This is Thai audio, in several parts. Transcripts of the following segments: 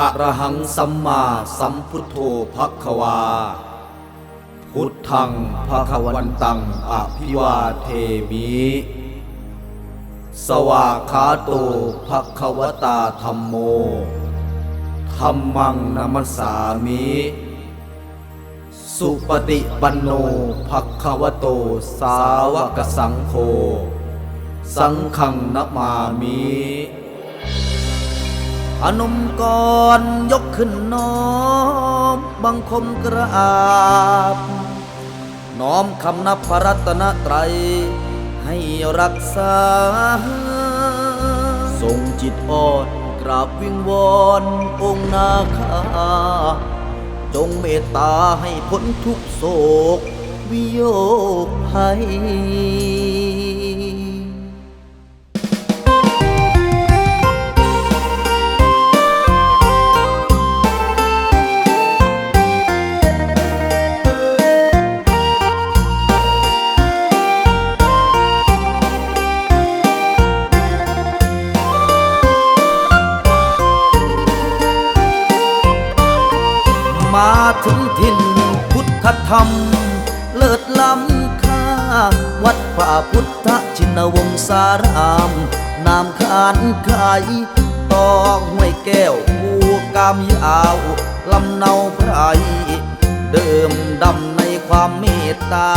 อะระหังสัมมาสัมพุทโธภควา พุทธังภควันตังอภิวาเทมิ สวากขาโตภควตาธรรมโมธรรมังนัมสสามิ สุปฏิปันโนภควโตสาวกสังโฆ สังฆังนมามิ นุมกรยกขึ้นน้อมบังคมกราบ น้อมคำนับพระรัตนตรัย ให้รักษา ทรงจิตอ่อนกราบวิงวอนองค์นาคา จงเมตตาให้พ้นทุกโศก วิโยคภัย ถึงถิ่นพุทธธรรม เลิศล้ำค่า วัดป่าพุทธชินวงศาราม นามขานไขตอกห้วยแก้วภูกามยาวลำเนาไพรเดิมดำในความเมตตา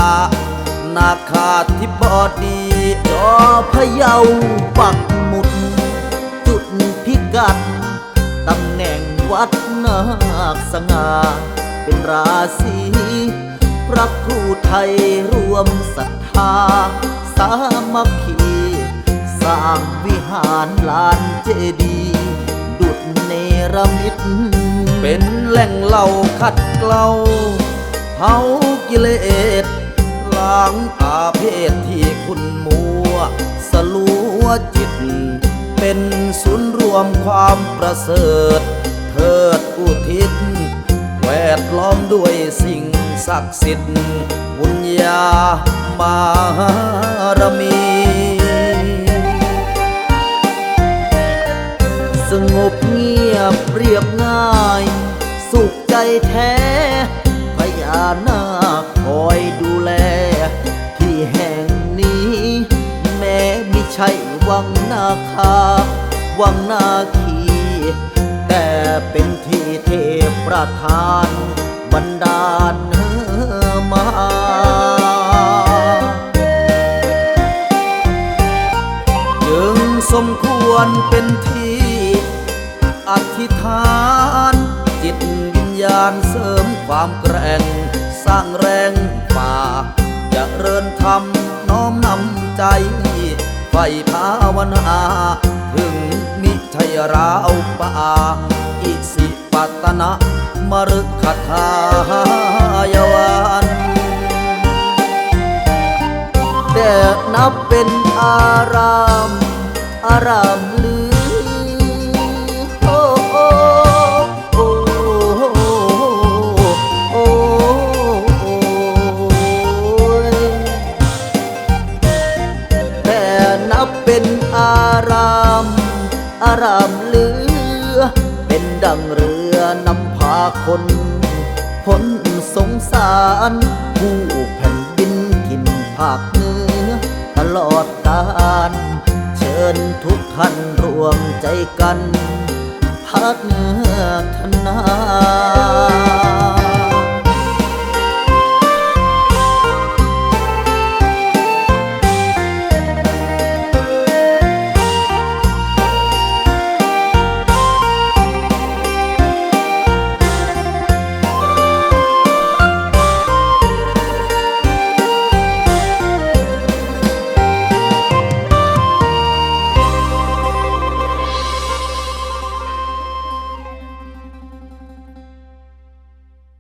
นาคาธิบดีจอพะเยาปักหมุด จุดพิกัด วัดนาคสง่าเป็นราศีพระครูไทยรวมศรัทธา สามัคคี สร้างวิหารลานเจดียดุจเนรมิต เป็นแหล่งเหล่าขัดเกลาเผากิเลสล้างอาเพศที่คุณมัว สลัวจิต เป็นศูนย์รวมความประเสริฐ ดล้อมด้วยสิ่งศักดิ์สิทธิ์บุญญามารมี สงบเงียบเรียบง่าย สุขใจแท้พญานาคคอยดูแล ที่แห่งนี้ แม้ไม่ใช่วังนาคา วังนาคี แต่เป็นที่เทพประทานบันดาลมาจึงสมควรเป็นที่อธิษฐาน จิตวิญญาณเสริมความแกร่ง สร้างแรงป่าจะเริญธรรมน้อมนำใจไฟภาวนาถึง มิใช่ราวป่าอิสิปัตนะมรุคทายวันแต่นับเป็นอาราม อารามลือ ดังเรือนำพาคนพ้นสงสารผู้แผ่นดินถิ่นภาคเหนือตลอดกาลเชิญทุกท่านรวมใจกัน พัฒนา